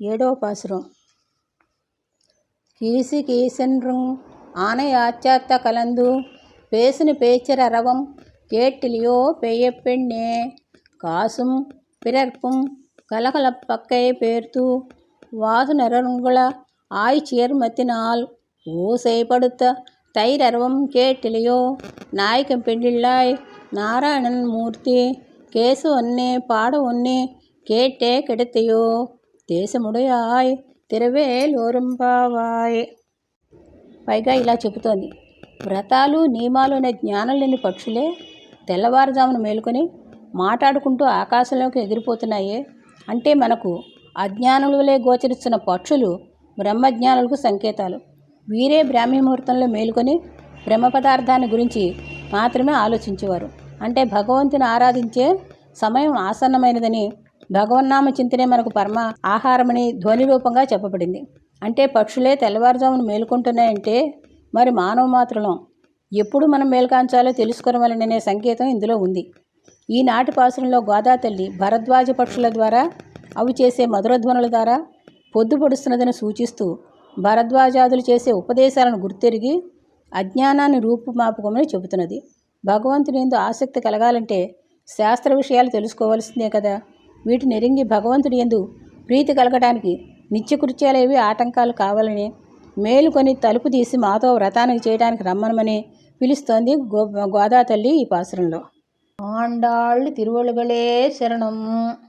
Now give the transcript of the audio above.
ఏడవ పాసురం கீசி கீசென்றும் ஆனை ஆச்சாத்த கலந்து பேசுனு பேச்சிரரவம் கேட்டிலியோ பெய்யப் பெண்ணே காசும் பிறர்ப்பும் கலகலப்பக்கை பேர்த்து வாதுநரங்குள ஆய்ச்சியர்மத்தினால் ஓசைப்படுத்த தைரர்வம் கேட்டிலியோ నాయకం పెళ్ళిళ్ళాయ్ నారాయణన్ మూర్తి కేసు ఒన్నే పాడ ఒన్నే కేట్టే కెడతయో దేశముడయాయ్ తిరవేలోరంబావాయ్ పైగా ఇలా చెబుతోంది. వ్రతాలు నియమాలు అనే జ్ఞానం లేని పక్షులే తెల్లవారుజామున మేలుకొని మాట్లాడుకుంటూ ఆకాశంలోకి ఎగిరిపోతున్నాయే. అంటే మనకు అజ్ఞానులే గోచరిస్తున్న పక్షులు బ్రహ్మజ్ఞానులకు సంకేతాలు. వీరే బ్రాహ్మీ ముహూర్తంలో మేలుకొని బ్రహ్మ పదార్థాన్ని గురించి మాత్రమే ఆలోచించేవారు. అంటే భగవంతుని ఆరాధించే సమయం ఆసన్నమైనదని భగవన్నామ చింతనే మనకు పరమ ఆహారమని ధ్వని రూపంగా చెప్పబడింది. అంటే పక్షులే తెల్లవారుజామున మేలుకుంటున్నాయంటే మరి మానవ మాత్రం ఎప్పుడు మనం మేల్కాంచాలో తెలుసుకోవాలనే సంకేతం ఇందులో ఉంది. ఈనాటి పాసురంలో గోదాతల్లి భరద్వాజ పక్షుల ద్వారా అవి చేసే మధురధ్వనుల ద్వారా పొద్దు పొడుస్తున్నదని సూచిస్తూ భరద్వాజాదులు చేసే ఉపదేశాలను గుర్తెరిగి అజ్ఞానాన్ని రూపుమాపుకోమని చెబుతున్నది. భగవంతుని ఎందు ఆసక్తి కలగాలంటే శాస్త్ర విషయాలు తెలుసుకోవాల్సిందే కదా. వీటిని ఎరింగి భగవంతుడి ఎందు ప్రీతి కలగటానికి నిత్యకృత్యాలేవి ఆటంకాలు కావాలని మేలుకొని తలుపు తీసి మాతో వ్రతానికి చేయడానికి రమ్మనమని పిలుస్తోంది గో గోదా తల్లి ఈ పాసురంలో. ఆండాళ్ళు తిరువళుగలే శరణం.